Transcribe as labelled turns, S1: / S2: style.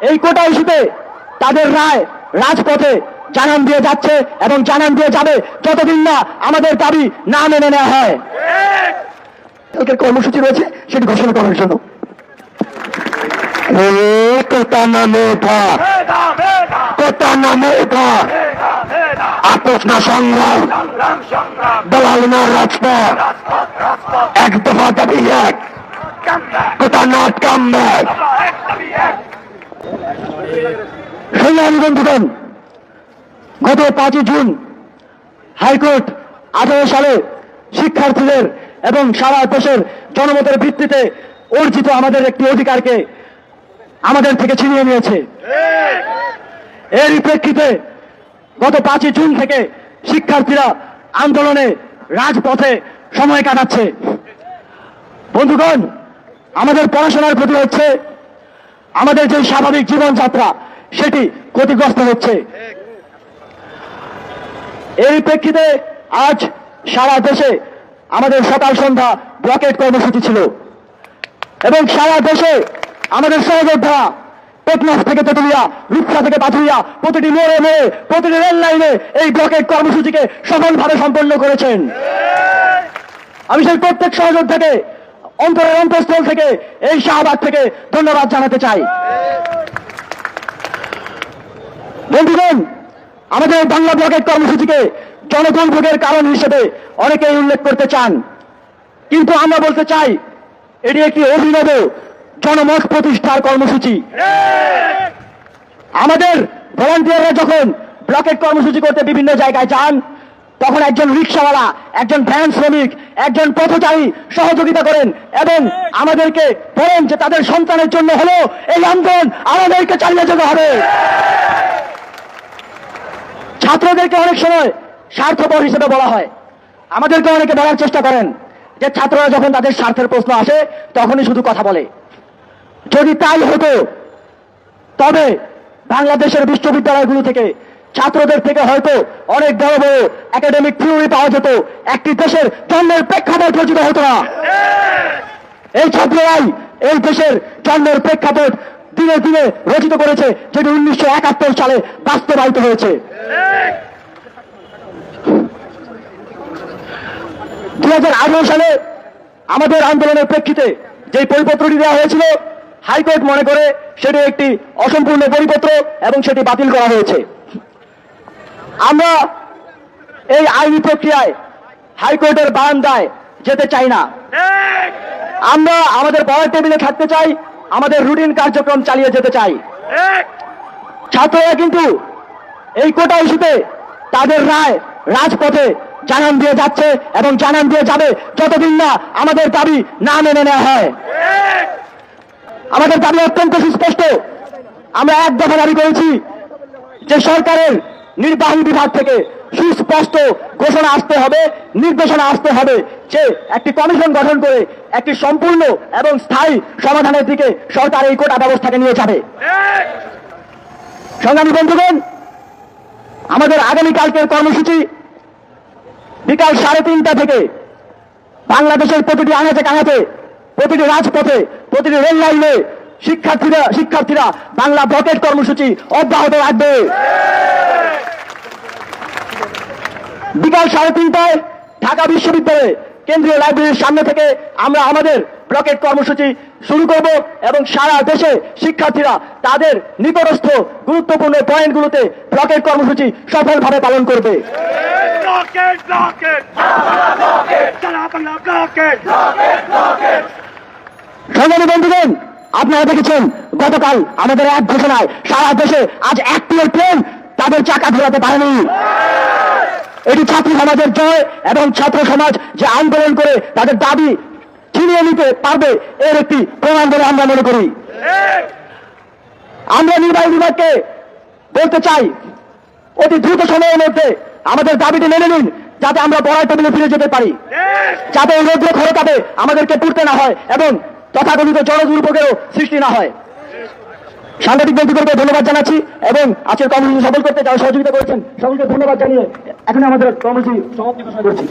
S1: এই কোটা ইস্যুতে তাদের রায় রাজপথে জানান দিয়ে যাচ্ছে এবং জানান দিয়ে যাবে যতদিন না আমাদের দাবি না মেনে নেওয়া হয়। কর্মসূচি রয়েছে, সেটি ঘোষণা করার জন্য। কোটা না সংগ্রাম। রাজপথ। এক দফা দাবি এক। কোটা নট কাম
S2: আমরা এক দাবি এক
S1: সংগ্রামী বন্ধুগণ গত পাঁচই জুন হাইকোর্ট আঠারো সালে শিক্ষার্থীদের এবং সারা দেশের জনমতের ভিত্তিতে অর্জিত আমাদের একটি অধিকারকে আমাদের থেকে ছিনিয়ে নিয়েছে। এরই প্রেক্ষিতে গত পাঁচই জুন থেকে শিক্ষার্থীরা আন্দোলনে রাজপথে সময় কাটাচ্ছে। বন্ধুগণ, আমাদের পড়াশোনার প্রতি হচ্ছে আমাদের যে স্বাভাবিক জীবনযাত্রা, সেটি ক্ষতিগ্রস্ত হচ্ছে। এই প্রেক্ষিতে আজ সারা দেশে আমাদের সকাল সন্ধ্যা ব্লকেট কর্মসূচি ছিল। এবং সারা দেশে আমাদের সহযোদ্ধা, টেকনাফ থেকে তেতুলিয়া, রূপসা থেকে পাথুরিয়া, প্রতিটি মোড়ে মোড়ে, প্রতিটি রেল লাইনে এই ব্লকেট কর্মসূচিকে সফলভাবে সম্পন্ন করেছেন। আমি সেই প্রত্যেক সহযোদ্ধাকে অন্তরের অন্তঃস্থল থেকে এই শাহবাগ থেকে ধন্যবাদ জানাতে চাই। বন্ধুগণ, আমাদের বাংলা ব্লকের কর্মসূচিকে জনগণ ভোগের কারণ হিসেবে অনেকেই উল্লেখ করতে চান। কিন্তু আমরা বলতে চাই, এটি একটি অভিনব জনমত প্রতিষ্ঠার কর্মসূচি। আমাদের ভলান্টিয়াররা যখন ব্লকেট কর্মসূচি করতে বিভিন্ন জায়গায় যান তখন একজন রিক্সাওয়ালা, একজন ভ্যান শ্রমিক, একজন পথচারী সহযোগিতা করেন এবং আমাদেরকে বলেন যে তাদের সন্তানের জন্য হলো এই আন্দোলন আমাদেরকে চালিয়ে যেতে হবে। ছাত্রদেরকে অনেক সময় স্বার্থপর হিসেবে বলা হয়। আমাদেরকে অনেকে বলার চেষ্টা করেন যে ছাত্ররা যখন তাদের স্বার্থের প্রশ্ন আসে, তখনই শুধু কথা বলে। যদি তাই হতো, তবে বাংলাদেশের বিশ্ববিদ্যালয়গুলো থেকে ছাত্রদের থেকে হয়তো অনেক বড় বড় একাডেমিক থিওরি পাওয়া যেত। একটি দেশের জন্মের প্রেক্ষাপট রচিত হতো না। এই ছাত্ররাই এই দেশের জন্মের প্রেক্ষাপট দিনে দিনে রচিত করেছে, যেটি উনিশশো একাত্তর সালে বাস্তবায়িত হয়েছে। দুই হাজার আঠারো সালে আমাদের আন্দোলনের প্রেক্ষিতে যে পরিপত্রটি দেওয়া হয়েছিল, হাইকোর্ট মনে করে সেটি একটি অসম্পূর্ণ পরিপত্র এবং সেটি বাতিল করা হয়েছে। আমরা এই আইনি প্রক্রিয়ায় হাইকোর্টের বারান্দায় যেতে চাই না। আমরা আমাদের পড়ার টেবিলে থাকতে চাই, আমাদের রুটিন কার্যক্রম চালিয়ে যেতে চাই। ছাত্ররা কিন্তু এই কোটা ইস্যুতে তাদের রায় রাজপথে জানান দিয়ে যাচ্ছে এবং জানান দিয়ে যাবে যতদিন না আমাদের দাবি না মেনে নেওয়া হয়। আমাদের দাবি অত্যন্ত সুস্পষ্ট। আমরা এক দফা দাবি করেছি যে সরকারের নির্বাহী বিভাগ থেকে সুস্পষ্ট ঘোষণা আসতে হবে, নির্দেশনা আসতে হবে যে একটি কমিশন গঠন করে একটি সম্পূর্ণ এবং স্থায়ী সমাধানের দিকে সরকার এই কোটা ব্যবস্থাকে নিয়ে যাবে। সংগ্রামী বন্ধুগণ, আমাদের আগামীকালকের কর্মসূচি বিকাল সাড়ে তিনটা থেকে বাংলাদেশের প্রতিটি আনাচে কানাচে, প্রতিটি রাজপথে, প্রতিটি রেল লাইনে শিক্ষার্থীরা শিক্ষার্থীরা বাংলা ব্লকেট কর্মসূচি অব্যাহত রাখবে। বিকাল সাড়ে তিনটায় ঢাকা বিশ্ববিদ্যালয়ে কেন্দ্রীয় লাইব্রেরির সামনে থেকে আমরা আমাদের ব্লকেট কর্মসূচি শুরু করব এবং সারা দেশে শিক্ষার্থীরা তাদের নিকটস্থ গুরুত্বপূর্ণ পয়েন্টগুলোতে ব্লকেট কর্মসূচি সফলভাবে পালন করবে। সংগ্রামী বন্ধুগণ, আপনারা দেখেছেন, গতকাল আমাদের এক ঘোষণায় সারা দেশে আজ একটিও ট্রেন তাদের চাকা ঘোরাতে পারেনি। এটি ছাত্র সমাজের জয় এবং ছাত্র সমাজ যে আন্দোলন করে তাদের দাবি ছিনিয়ে নিতে পারবে, এর একটি প্রমাণ বলে আমরা মনে করি। আমরা নির্বাহী বিভাগকে বলতে চাই, অতি দ্রুত সময়ের মধ্যে আমাদের দাবিটি মেনে নিন, যাতে আমরা পড়ার টেবিলে ফিরে যেতে পারি। যাতে এই রৌদ্র খরতাপে আমাদেরকে পড়তে না হয় এবং তথাকথিত জনদুর্ভোগেরও সৃষ্টি না হয়। সাংবাদিক বন্ধুদেরকে ধন্যবাদ জানাচ্ছি এবং আজকের কর্মসূচি সফল করতে যারা সহযোগিতা করেছেন, সকলকে ধন্যবাদ জানিয়ে এখন আমাদের কর্মসূচি সমাপ্তি ঘোষণা করছি।